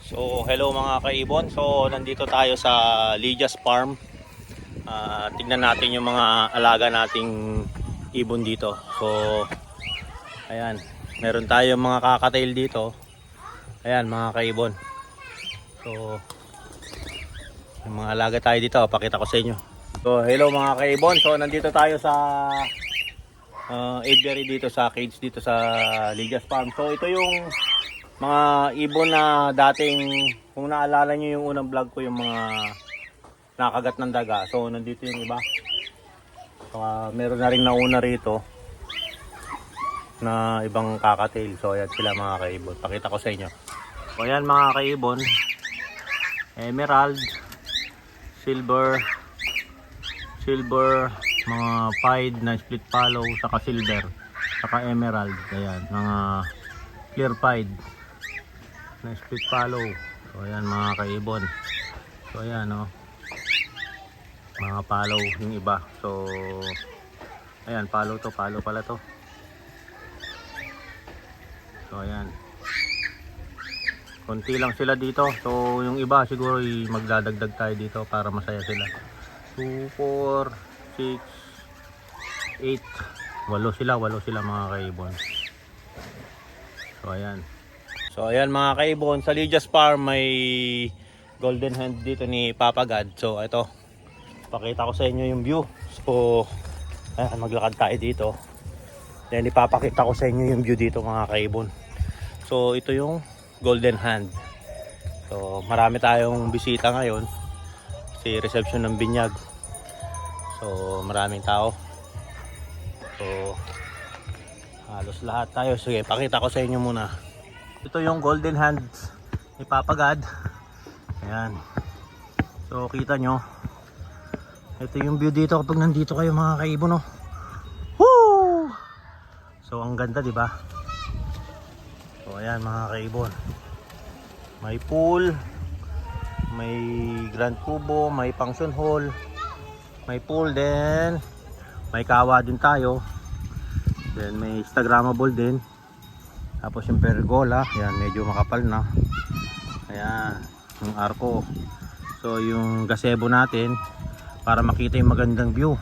So, hello mga kaibon. So, nandito tayo sa Lydia's Farm. Ah, tignan natin yung mga alaga nating ibon dito. So, ayan. Meron tayong mga kakatail dito. Ayan, mga kaibon. So, yung mga alaga tayo dito, pakita ko sa inyo. So, hello mga kaibon. So, nandito tayo sa uh, aviary dito sa cage dito sa Lydia's Farm. So, ito yung mga ibon na dating kung naalala nyo yung unang vlog ko yung mga nakagat ng daga. So nandito yung iba. Ah, meron na rin nauna rito na ibang kakatail. So ayan sila mga kaibon. Pakita ko sa inyo. So ayan mga kaibon. Emerald silver silver mga pied na split follow saka silver saka emerald. Ayan mga clear pied na split follow. So ayan mga kaibon. So ayan no. Mga follow yung iba. So ayan follow to, follow pala to. So ayan. Konti lang sila dito. So yung iba siguro ay magdadagdag tayo dito para masaya sila. 2, 4, 6, 8. Walo sila, walo sila mga kaibon. So ayan. So ayan mga kaibon, sa Lydia's Farm may golden hand dito ni Papa God. So ito, pakita ko sa inyo yung view. So ayan, maglakad tayo dito. Then ipapakita ko sa inyo yung view dito mga kaibon. So ito yung golden hand. So marami tayong bisita ngayon. Si reception ng binyag. So maraming tao. So halos lahat tayo. Sige, pakita ko sa inyo muna. Ito yung golden hands ni Papa God. Ayan. So kita nyo. Ito yung view dito kapag nandito kayo mga kaibon no. Woo! So ang ganda di ba? So ayan mga kaibon. May pool, may grand kubo, may function hall, may pool din, may kawa din tayo. Then may Instagrammable din. Tapos yung pergola, yan medyo makapal na. Ayan, yung arko. So yung gazebo natin para makita yung magandang view.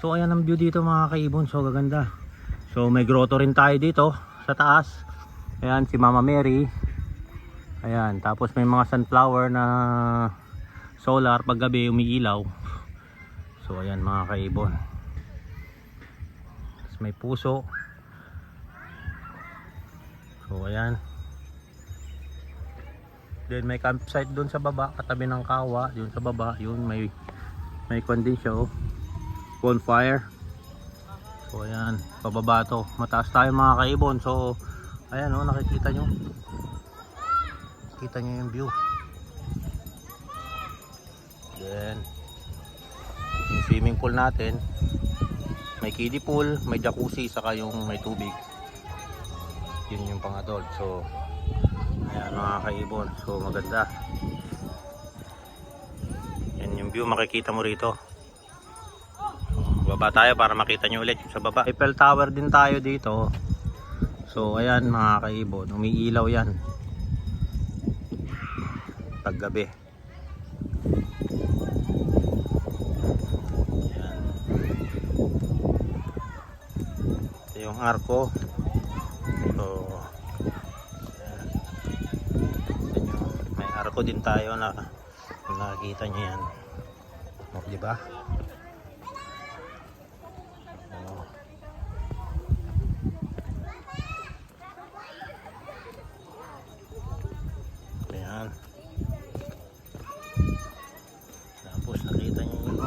So ayan ang view dito mga kaibon, so gaganda. So may grotto rin tayo dito sa taas. Ayan si Mama Mary. Ayan, tapos may mga sunflower na solar pag gabi umiilaw. So ayan mga kaibon. May puso. So ayan. Then may campsite doon sa baba, katabi ng kawa, yun sa baba, yun may may condition. Bonfire. So ayan, pababa to. Mataas tayo mga kaibon. So ayan oh, nakikita nyo. Kita nyo yung view. Then yung swimming pool natin, may kiddie pool, may jacuzzi, saka yung may tubig yun yung pang adult. So ayan mga kaibon. So maganda. Yan yung view. Makikita mo rito. Baba tayo para makita nyo ulit sa baba. Eiffel Tower din tayo dito. So ayan mga kaibon. Umiilaw yan. Paggabi. Yung arko So, ayan. Ito nyo, arko din tayo na nakikita nyo yan. O, di ba? O. Ayan. Tapos nakita nyo yun.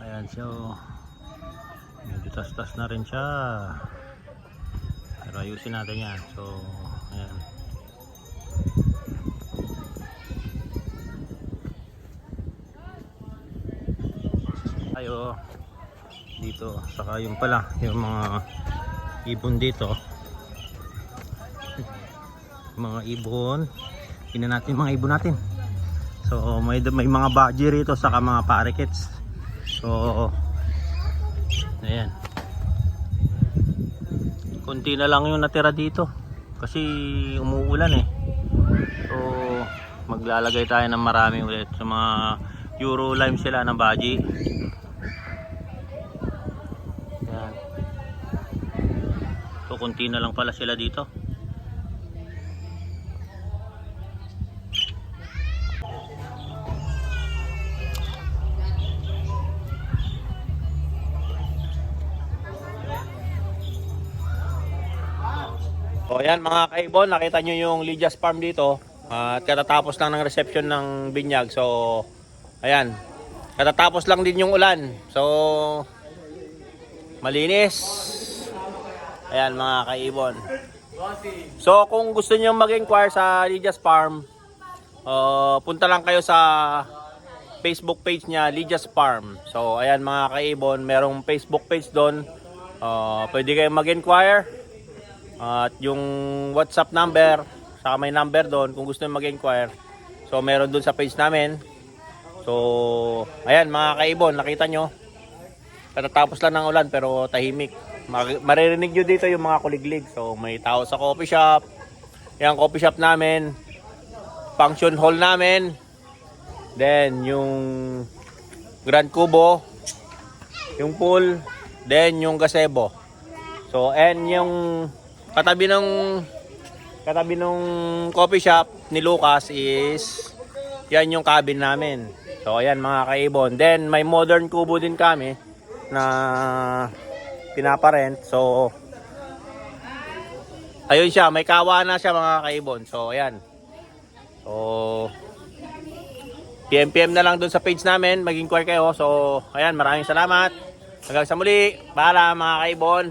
Ayan siya. o. Medyo tas-tas na rin siya. Pero ayusin natin yan. So, ayan. Ayo dito. Saka yung pala yung mga ibon dito. Mga ibon. Tingnan natin mga ibon natin. So may may mga baji rito saka mga parakeets so ayan. Konti na lang yung natira dito. Kasi umuulan eh. So maglalagay tayo ng marami ulit. Sa mga Euro lime sila ng baji. Yan. So, kunti na lang pala sila dito. So ayan mga kaibon, nakita nyo yung Lydia's Farm dito. At katatapos lang ng reception ng binyag. So ayan, katatapos lang din yung ulan. So malinis. Ayan mga kaibon. So kung gusto niyo mag-inquire sa Lydia's Farm, uh, punta lang kayo sa Facebook page niya, Lydia's Farm. So ayan mga kaibon, merong Facebook page doon. Uh, pwede kayong mag-inquire. At yung WhatsApp number, saka may number doon kung gusto nyo mag-inquire. So meron doon sa page namin. So ayan mga kaibon, nakita nyo. Katatapos lang ng ulan pero tahimik. Mar- Maririnig nyo dito yung mga kuliglig. So may tao sa coffee shop. Yan coffee shop namin. Function hall namin. Then yung Grand Cubo. Yung pool. Then yung gazebo. So and yung katabi ng katabi ng coffee shop ni Lucas is yan yung cabin namin. So ayan mga kaibon. Then may modern kubo din kami na pinaparent. So ayun siya, may kawa na siya mga kaibon. So ayan. So PM PM na lang doon sa page namin, mag-inquire kayo. So ayan, maraming salamat. Hanggang sa muli. Bahala mga kaibon.